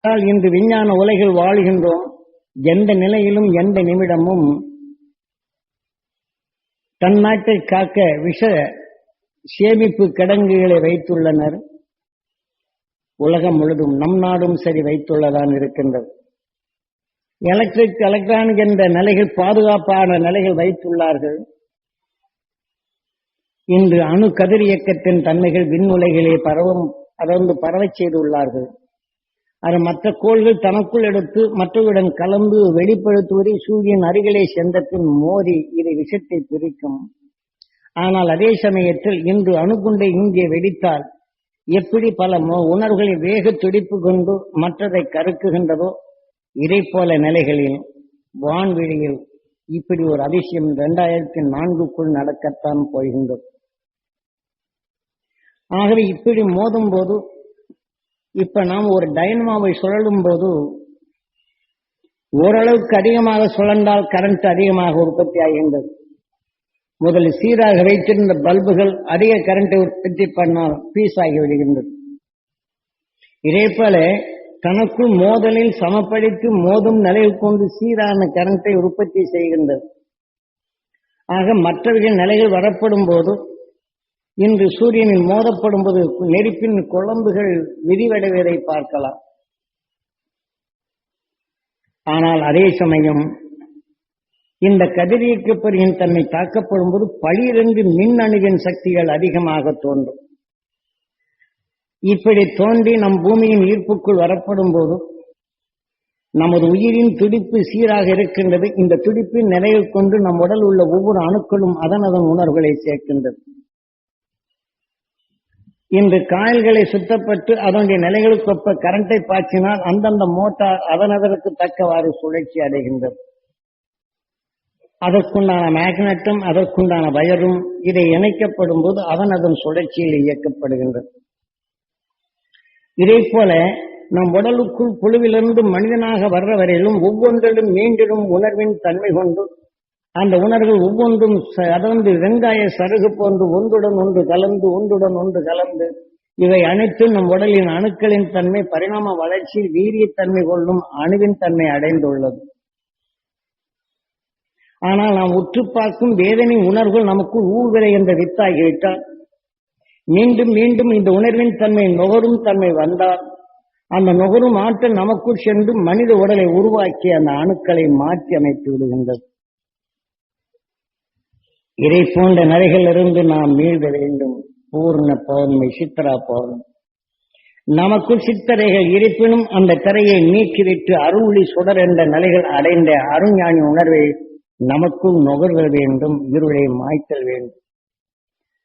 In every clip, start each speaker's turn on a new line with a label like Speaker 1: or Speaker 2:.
Speaker 1: ஆனால் இன்று விஞ்ஞான உலகில் வாழ்கின்றோம். எந்த நிலையிலும் எந்த நிமிடமும் தன் நாட்டை காக்க விஷ சேமிப்பு கிடங்குகளை வைத்துள்ளனர். உலகம் முழுதும் நம் நாடும் சரி வைத்துள்ளதான் இருக்கின்றது. எலக்ட்ரிக் எலக்ட்ரானிக் என்ற நிலைகள் பாதுகாப்பான நிலைகள் வைத்துள்ளார்கள். இன்று அணு கதிர் இயக்கத்தின் தன்மைகள் விண்ணுலகிலே பரவும் அதர்ந்து பரவச் செய்துள்ளார்கள். அது மற்ற கோள்கள் தனக்குள் எடுத்து மற்றவருடன் கலந்து வெளிப்படுத்துவதை சூரியன் அருகிலே சென்றபின் மோதி இதை விஷத்தை பிரிக்கும். ஆனால் அதே சமயத்தில் இன்று அணுகுண்டை இங்கே வெடித்தால் எப்படி பல மோ- உணர்வுகளை வேக துடிப்பு கொண்டு மற்றதை கருக்குகின்றதோ? இதை போல நிலைகளில் வான்வெளியில் இப்படி ஒரு அதிசயம் இரண்டாயிரத்தி நான்குக்குள் நடக்கத்தான் போகின்றது. ஆகவே இப்படி மோதும் போது இப்ப நாம் ஒரு டைனமாவை சுழலும் போது ஓரளவுக்கு அதிகமாக சுழன்றால் கரண்ட் அதிகமாக உற்பத்தி ஆகின்றது. முதலில் சீராக வைத்திருந்த பல்புகள் அதிக கரண்டை உற்பத்தி பண்ணால் பீஸ் ஆகி விடுகின்றது. இதே போல தனக்குள் மோதலில் சமப்படுத்தி மோதும் நிலையில் கொண்டு சீரான கரண்டை உற்பத்தி செய்கின்றது. ஆக மற்றவர்கள் நிலைகள் வரப்படும் போது இன்று சூரியனின் மோதப்படும் போது நெருப்பின் குழம்புகள் விரிவடைவதை பார்க்கலாம். ஆனால் அதே சமயம் இந்த கதிரியக்கப்பொறியின் தன்னை தாக்கப்படும் போது பளிரென்று மின் அணுவின் சக்திகள் அதிகமாக தோன்றும். இப்படி தோன்றி நம் பூமியின் ஈர்ப்புக்குள் வரப்படும் போது நமது உயிரின் துடிப்பு சீராக இருக்கின்றது. இந்த துடிப்பின் நிலையை கொண்டு நம் உடல் உள்ள ஒவ்வொரு அணுக்களும் அதன் அதன் உணர்வுகளை சேர்க்கின்றது. இன்று காயல்களை சுத்தப்பட்டு அதனுடைய நிலைகளுக்கொப்ப கரண்டை பாய்ச்சினால் அந்தந்த மோட்டார் அதன் அதற்கு தக்கவாறு சுழற்சி அடைகின்றது. அதற்குண்டான மேக்னட்டும் அதற்குண்டான வயரும் இதை இணைக்கப்படும் போது அதன் அதன் சுழற்சியில் இயக்கப்படுகின்றது. இதே போல நம் உடலுக்குள் புழுவிலிருந்து மனிதனாக வர்ற வரையிலும் ஒவ்வொன்றிலும் மீண்டிடும் உணர்வின் தன்மை கொண்டு அந்த உணர்வுகள் ஒவ்வொன்றும் ச- அதாவது வெங்காய சருகு போன்று ஒன்றுடன் ஒன்று கலந்து ஒன்றுடன் ஒன்று கலந்து இவை அனைத்தும் நம் உடலின் அணுக்களின் தன்மை பரிணாம வளர்ச்சி வீரியத்தன்மை கொள்ளும் அணுவின் தன்மை அடைந்துள்ளது. ஆனால் நாம் உற்று பார்க்கும் வேதனை உணர்வுகள் நமக்கு ஊழ்விலை என்ற வித்தாகிவிட்டால் மீண்டும் மீண்டும் இந்த உணர்வின் தன்மை நுகரும் தன்மை வந்தால் அந்த நுகரும் ஆற்றல் நமக்குள் சென்று மனித உடலை உருவாக்கி அந்த அணுக்களை மாற்றி அமைத்து விடுகின்றது. இதை போன்ற நிலைகளிலிருந்து நாம் மீழ்க வேண்டும். பூர்ண பௌர்ணமி சித்தரா பௌர்ணமி. நமக்குள் சித்தரைகள் இருப்பினும் அந்த திரையை நீக்கிவிட்டு அருளி சுடர் என்ற நிலைகள் அடைந்த அருஞானி உணர்வை நமக்குள் நுகர்தல் வேண்டும் இருளை மாய்த்தல் வேண்டும்.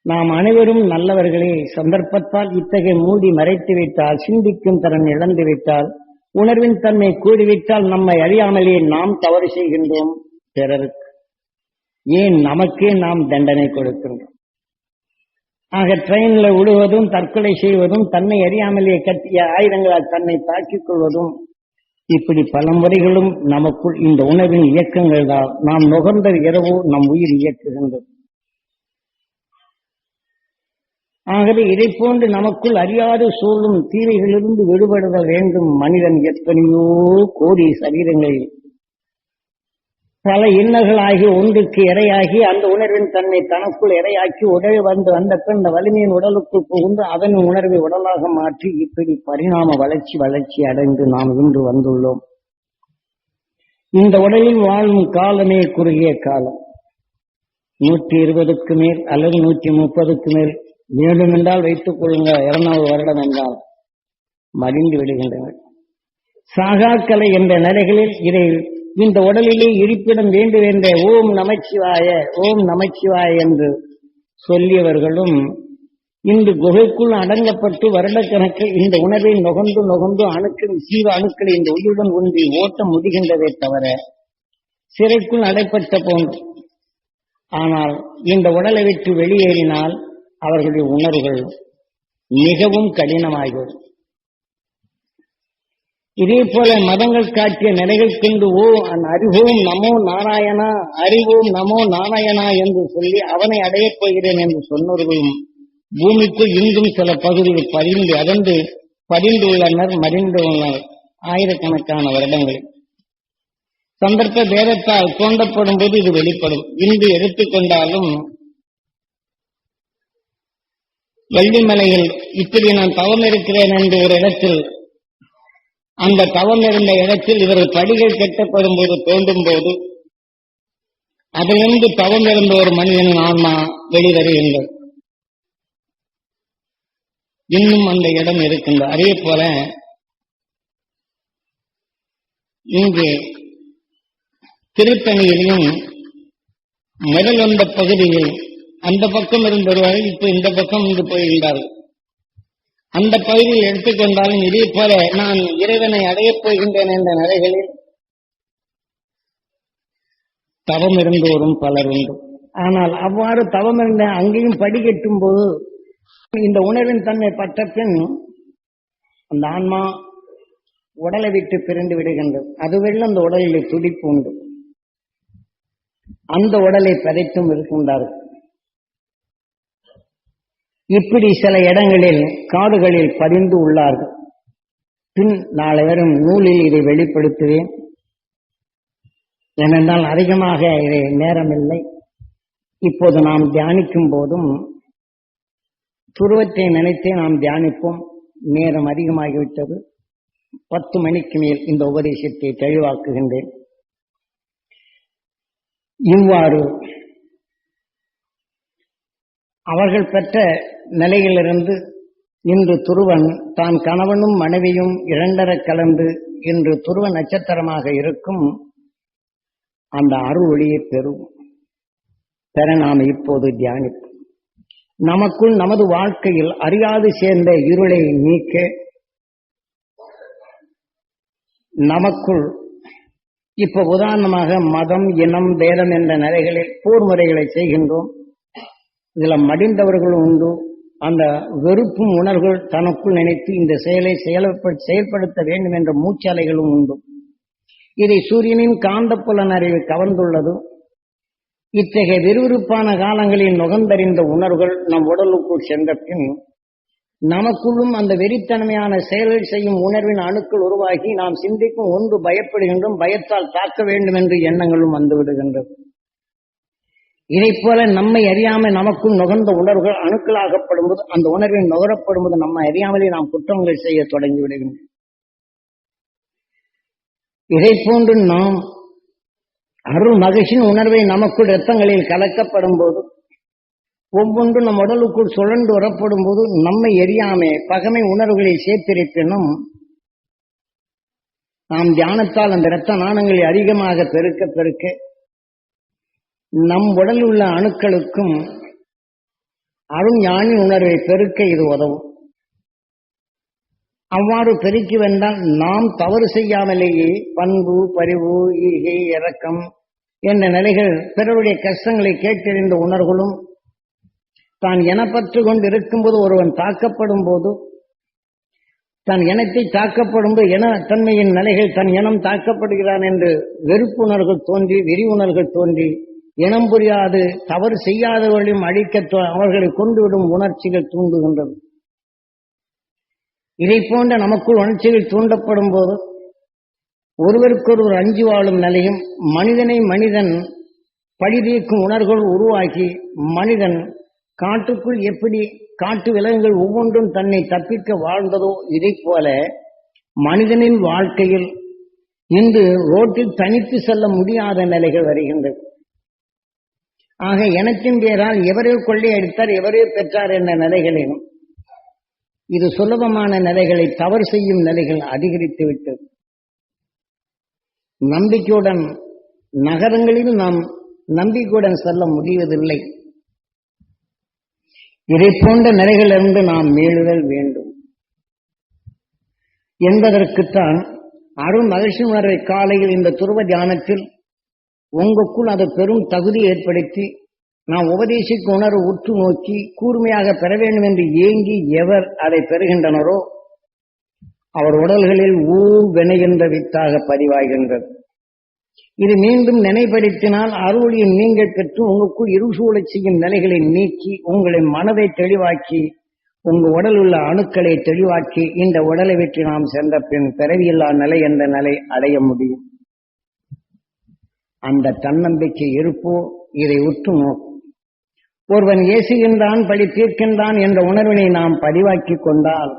Speaker 1: நாம் அனைவரும் நல்லவர்களே சந்தர்ப்பத்தால் இத்தகைய மூடி மறைத்து விட்டால் சிந்திக்கும் திறன் இழந்து விட்டால் உணர்வின் தன்மை கூடிவிட்டால் நம்மை அறியாமலே நாம் தவறு செய்கின்றோம். பிறருக்கு ஏன் நமக்கே நாம் தண்டனை கொடுக்கின்றோம் ஆக ட்ரெயின்ல விடுவதும் தற்கொலை செய்வதும் தன்னை அறியாமலே கட்டிய ஆயுதங்களால் தன்னை தாக்கிக் கொள்வதும் இப்படி பல முறைகளும் நமக்குள் இந்த உணவின் இயக்கங்கள் தான். நாம் நுகர்ந்த இரவோ நம் உயிர் இயக்குகின்றது. ஆகவே இதை போன்று நமக்குள் அறியாது சூழும் தீமைகளிலிருந்து விடுபடுவ வேண்டும். மனிதன் எத்தனையோ கோடி சரீரங்களில் பல இன்னல்களாகி ஒன்றுக்கு இரையாகி அந்த உணர்வின் தன்மை தனக்குள் இரையாக்கி உடல் வந்து வந்த பின் அந்த வலிமையின் உடலுக்குள் புகுந்து அதன் உணர்வை உடலாக மாற்றி இப்படி பரிணாம வளர்ச்சி வளர்ச்சி அடைந்து நாம் இன்று வந்துள்ளோம். இந்த உடலில் வாழும் காலமே குறுகிய காலம். நூற்றி இருபதுக்கு மேல் அல்லது நூற்றி முப்பதுக்கு மேல். வேண்டும் என்றால் வைத்துக் கொள்ளுங்க இருநூறு வருடம் என்றால். மடிந்து விடுகின்றனர். சாகாக்கலை என்ற நிலைகளில் இதை இந்த உடலிலே இருப்பிடம் வேண்டும் என்ற ஓம் நமச்சிவாய ஓம் நமச்சிவாய என்று சொல்லியவர்களும் இன்று குகைக்குள் அடங்கப்பட்டு வருடக்கணக்கில் இந்த உணவை நுகர்ந்து நுகர்ந்து அணுக்கள் சீவ அணுக்களை இந்த உயிருடன் ஒன்றி ஓட்ட முடிகின்றதே தவிர சிறைக்குள் அடைப்பட்ட போன்று. ஆனால் இந்த உடலை விட்டு வெளியேறினால் அவர்களுடைய உணர்வுகள் மிகவும் கடினமாகிவிடும். இதே போல மதங்கள் காட்டிய நிலைகள் கொண்டு ஓ அந் அறிவோம் நமோ நாராயணா அறிவோம் நமோ நாராயணா என்று சொல்லி அவனை அடையப் போகிறேன் என்று சொன்னவர்களும் பூமிக்கு இன்றும் சில பகுதிகள் பதிந்து அதன்று பதிந்து உள்ளனர் மடிந்து உள்ளனர் ஆயிரக்கணக்கான வருடங்களில் சந்தர்ப்ப பேதத்தால் தோண்டப்படும் போது இது வெளிப்படும். இன்று எடுத்துக்கொண்டாலும் வெள்ளிமலையில் இப்படி நான் தவம் இருக்கிறேன் என்று ஒரு இடத்தில் அந்த தவம் இருந்த இடத்தில் இவர்கள் படிகள் கெட்டப்படும் போது தோண்டும் போது அதிலிருந்து தவம் இருந்த ஒரு மனிதனின் ஆன்மா வெளிவருகின்றது. இன்னும் அந்த இடம் இருக்கின்ற அதே போல இங்கு திருத்தணியிலும் முதல் வந்த பகுதியில் அந்த பக்கம் இருந்தவர்கள் வருவார்கள் இப்ப இந்த பக்கம் இங்கு போகின்றார்கள் அந்த பகுதியில் எடுத்துக்கொண்டாலும் இதே போல நான் இறைவனை அடையப் போகின்றேன் என்ற நிலைகளில் தவம் இருந்தோரும் பலர் உண்டு. ஆனால் அவ்வாறு தவம் இருந்த அங்கேயும் படிக்கட்டும் போது இந்த உணர்வின் தன்மை பட்ட பின் அந்த ஆன்மா உடலை விட்டு பிரிந்து விடுகின்றது. அதுவெல்லாம் அந்த உடலில் துடிப்பு உண்டு. அந்த உடலை பதைத்தும் இருக்கின்றார்கள். இப்படி சில இடங்களில் காடுகளில் பதிந்து உள்ளார்கள். பின் நாளை வரும் நூலில் இதை வெளிப்படுத்துவேன். ஏனென்றால் அதிகமாக இதை நேரமில்லை. இப்போது நாம் தியானிக்கும் போதும் துருவத்தை நினைத்தே நாம் தியானிப்போம். நேரம் அதிகமாகிவிட்டது. பத்து மணிக்கு மேல் இந்த உபதேசத்தை தெளிவாக்குகின்றேன். இவ்வாறு அவர்கள் பெற்ற நிலையிலிருந்து இன்று துருவன் தான் கணவனும் மனைவியும் இரண்டர கலந்து இன்று துருவ நட்சத்திரமாக இருக்கும் அந்த அருள் ஒளியை பெறும். பெற நாம் இப்போது தியானிப்போம். நமக்குள் நமது வாழ்க்கையில் அறியாது சேர்ந்த இருளை நீக்க நமக்குள் இப்ப உதாரணமாக மதம் இனம் பேதம் என்ற நிலைகளில் போர் முறைகளை செய்கின்றோம். இதுல மடிந்தவர்களும் உண்டு. அந்த வெறுப்பும் உணர்வுகள் தனக்குள் நினைத்து இந்த செயலை செயல்படுத்த வேண்டும் என்ற மூச்சாலைகளும் உண்டு. இதை சூரியனின் காந்தப்புலன் அறிவு கவர்ந்துள்ளது. இத்தகைய விறுவிறுப்பான காலங்களில் நுகர்ந்தறிந்த உணர்வுகள் நம் உடலுக்குள் சென்ற பின் நமக்குள்ளும் அந்த வெறித்தன்மையான செயல்கள் செய்யும் உணர்வின் அணுக்கள் உருவாகி நாம் சிந்திக்கும் ஒன்று பயப்படுகின்றோம் பயத்தால் தாக்க வேண்டும் என்று எண்ணங்களும் வந்துவிடுகின்றது. இதை போல நம்மை அறியாம நமக்குள் நுகர்ந்த உணர்வுகள் அணுக்களாகப்படும் போது அந்த உணர்வின் நுகரப்படும் போது நம்ம அறியாமலே நாம் குற்றங்கள் செய்ய தொடங்கி விடுகின்றோம் இதை போன்று நாம் அருள் மகிழ்ச்சியின் உணர்வை நமக்குள் ரத்தங்களில் கலக்கப்படும் போது ஒவ்வொன்றும் நம் உடலுக்குள் சுழன்று வரப்படும் போது நம்மை எரியாமே பகமை உணர்வுகளை சேர்த்திருப்பினும் நாம் தியானத்தால் அந்த இரத்த நாணங்களை அதிகமாக பெருக்க பெருக்க நம் உடலில் உள்ள அணுக்களுக்கும் அருண் ஞானி உணர்வை பெருக்க இது உதவும். அவ்வாறு பெருக்கி வந்தால் நாம் தவறு செய்யாமலேயே பண்பு பரிவு ஈகை இரக்கம் என்ற நிலைகள் பிறருடைய கஷ்டங்களை கேட்டறிந்த உணர்வுகளும் தான் எனப்பற்று கொண்டு இருக்கும்போது ஒருவன் தாக்கப்படும் போது தன் இனத்தை தாக்கப்படும் போது என தன்மையின் நிலைகள் தன் இனம் தாக்கப்படுகிறான் என்று வெறுப்புணர்கள் தோன்றி விரிவுணர்கள் உணர்கள் தோன்றி இனம் புரியாது தவறு செய்யாதவர்களையும் அழிக்க அவர்களை கொண்டுவிடும் உணர்ச்சிகள் தூண்டுகின்றது. இதை போன்ற நமக்குள் உணர்ச்சிகள் தூண்டப்படும் போது ஒருவருக்கொருவர் அஞ்சு வாழும் நிலையும் மனிதனை மனிதன் பழிதீக்கும் உணர்வுகள் உருவாக்கி மனிதன் காட்டுக்குள் எப்படி காட்டு விலங்குகள் ஒவ்வொன்றும் தன்னை தப்பிக்க வாழ்ந்ததோ இதை போல மனிதனின் வாழ்க்கையில் இன்று ரோட்டில் தனித்து செல்ல முடியாத நிலைகள் வருகின்றது. ஆக எனக்கும் பேரால் எவரே கொள்ளை அடித்தார் எவரே பெற்றார் என்ற நிலைகளிலும். இது சுலபமான நிலைகளை தவறு செய்யும் நிலைகள் அதிகரித்து விட்டது. நம்பிக்கையுடன் நகரங்களில் நாம் நம்பிக்கையுடன் செல்ல முடிவதில்லை. இதை போன்ற நிலைகளிலிருந்து நாம் மீளுதல் வேண்டும். என்பதற்குத்தான் அருண் மகிழ்ச்சி உணர்வை காலையில் இந்த துருவ தியானத்தில் உங்களுக்குள் அதை பெரும் தகுதி ஏற்படுத்தி நாம் உபதேசிக்க உணர்வு உற்று நோக்கி கூர்மையாக பெற வேண்டும் என்று ஏங்கி எவர் அதை பெறுகின்றனரோ அவர் உடல்களில் ஊர் வினைகின்ற வித்தாக பதிவாகின்றது. இது மீண்டும் நினைப்படுத்தினால் அருளியின் நீங்கள் பெற்று உங்களுக்குள் இருசூழச் செய்யும் நிலைகளை நீக்கி உங்களின் மனதை தெளிவாக்கி உங்க உடல் உள்ள அணுக்களை தெளிவாக்கி இந்த உடலை விட்டு நாம் சென்ற பின் பிறவியில்லா நிலை என்ற நிலை அடைய முடியும். அந்த தன்னம்பிக்கை இருப்போ இதை உற்று நோக்கும். ஒருவன் ஏசுகின்றான் பழி தீர்க்கின்றான் என்ற உணர்வினை நாம் பதிவாக்கி கொண்டால்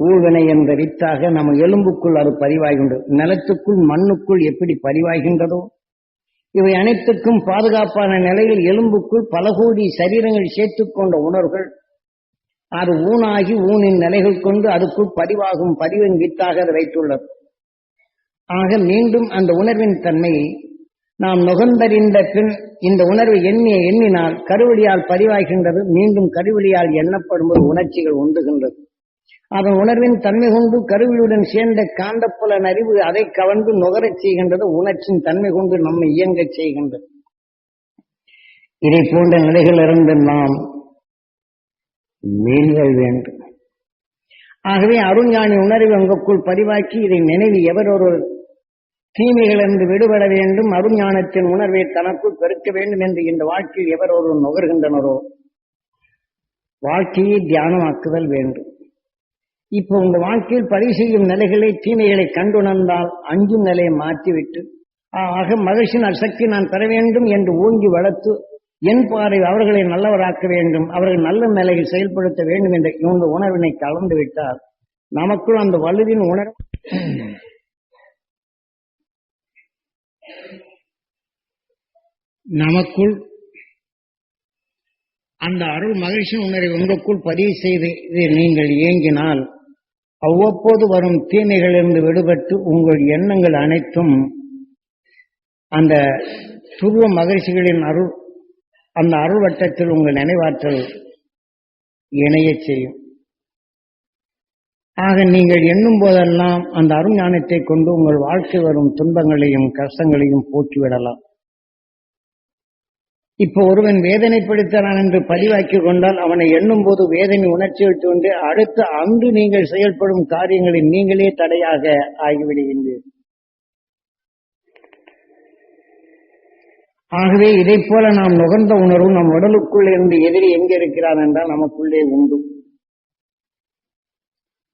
Speaker 1: ஊழ்வினை என்ற வித்தாக நம்ம எலும்புக்குள் அது பதிவாகின்றது. நிலத்துக்குள் மண்ணுக்குள் எப்படி பதிவாகின்றதோ இவை அனைத்துக்கும் பாதுகாப்பான நிலையில் எலும்புக்குள் பல கோடி சரீரங்கள் சேர்த்துக் கொண்ட உணர்வுகள் அது ஊனாகி ஊனின் நிலைகள் கொண்டு அதுக்குள் பதிவாகும் பதிவின் வித்தாக அது வைத்துள்ளது. ஆக மீண்டும் அந்த உணர்வின் தன்மையை நாம் நுகர்ந்தறிந்த பின் இந்த உணர்வு எண்ணிய எண்ணினால் கருவழியால் பதிவாகின்றது. மீண்டும் கருவழியால் ஒரு உணர்ச்சிகள் உண்டுகின்றது அதன் உணர்வின் தன்மை கொண்டு கருவியுடன் சேர்ந்த காந்தப்புலன் அறிவு அதை கவர்ந்து நுகரச் செய்கின்றது. உணர்ச்சியின் தன்மை கொண்டு நம்மை இயங்கச் செய்கின்றது. இதை போன்ற நிலைகளிலிருந்து நாம் மீள்கள் வேண்டும். ஆகவே அருண்ஞானி உணர்வை உங்களுக்குள் பதிவாக்கி இதை நினைவு எவரொரு தீமைகளிலிருந்து விடுபட வேண்டும். அருஞானத்தின் உணர்வை தனக்குள் பெருக்க வேண்டும் என்று இந்த வாழ்க்கையில் எவர் ஒரு நுகர்கின்றனரோ வாழ்க்கையை தியானமாக்குதல் வேண்டும். இப்போ உங்க வாழ்க்கையில் பதிவு செய்யும் நிலைகளை தீமைகளை கண்டுணர்ந்தால் அஞ்சும் நிலையை மாற்றிவிட்டு ஆக மகிழ்ச்சியின் சக்தி நான் பெற வேண்டும் என்று ஓங்கி வளர்த்து என் பார்வை அவர்களை நல்லவராக்க வேண்டும் அவர்கள் நல்ல நிலையில் செயல்படுத்த வேண்டும் என்ற இந்த உணர்வினை கலந்து விட்டால் நமக்குள் அந்த வலுவின் உணர்வு நமக்குள் அந்த அருள் மகிழ்ச்சி உணர்வை உங்களுக்குள் பதிவு செய்து நீங்கள் இயங்கினால் அவ்வப்போது வரும் தீமைகளிலிருந்து விடுபட்டு உங்கள் எண்ணங்கள் அனைத்தும் அந்த துருவ மகிழ்ச்சிகளின் அருள் அந்த அருள் வட்டத்தில் உங்கள் நினைவாற்றல் இணையச் செய்யும். ஆக நீங்கள் எண்ணும் போதெல்லாம் அந்த அருஞானத்தை கொண்டு உங்கள் வாழ்க்கை வரும் துன்பங்களையும் கஷ்டங்களையும் போக்கிவிடலாம். இப்போ ஒருவன் வேதனைப்படுத்தான் என்று பதிவாக்கி கொண்டால் அவனை எண்ணும் போது வேதனை வைத்து கொண்டு அடுத்த அங்கு நீங்கள் செயல்படும் காரியங்களில் நீங்களே தடையாக ஆகிவிடுகின்றீர்கள் ஆகவே இதை போல நாம் நுகர்ந்த உணர்வு நம் உடலுக்குள் இருந்து எதிரி எங்கே இருக்கிறான் என்றால் நமக்குள்ளே உண்டு.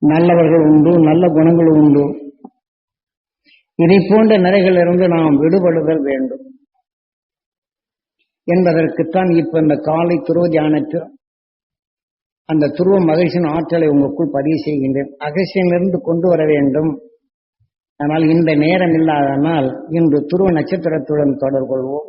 Speaker 1: நல்லவர்கள் உண்டு நல்ல குணங்கள் உண்டு. இதை போன்ற நிறைகளிலிருந்து நாம் விடுபடுதல் வேண்டும். என்பதற்குத்தான் இப்ப இந்த காலை துருவ தியானத்தில் அந்த துருவ மகிழ்ச்சியின் ஆற்றலை உங்களுக்குள் பதிவு செய்கின்றேன். அகசியனிலிருந்து கொண்டு வர வேண்டும். ஆனால் இந்த நேரம் இல்லாதனால் இன்று துருவ நட்சத்திரத்துடன் தொடர்பு கொள்வோம்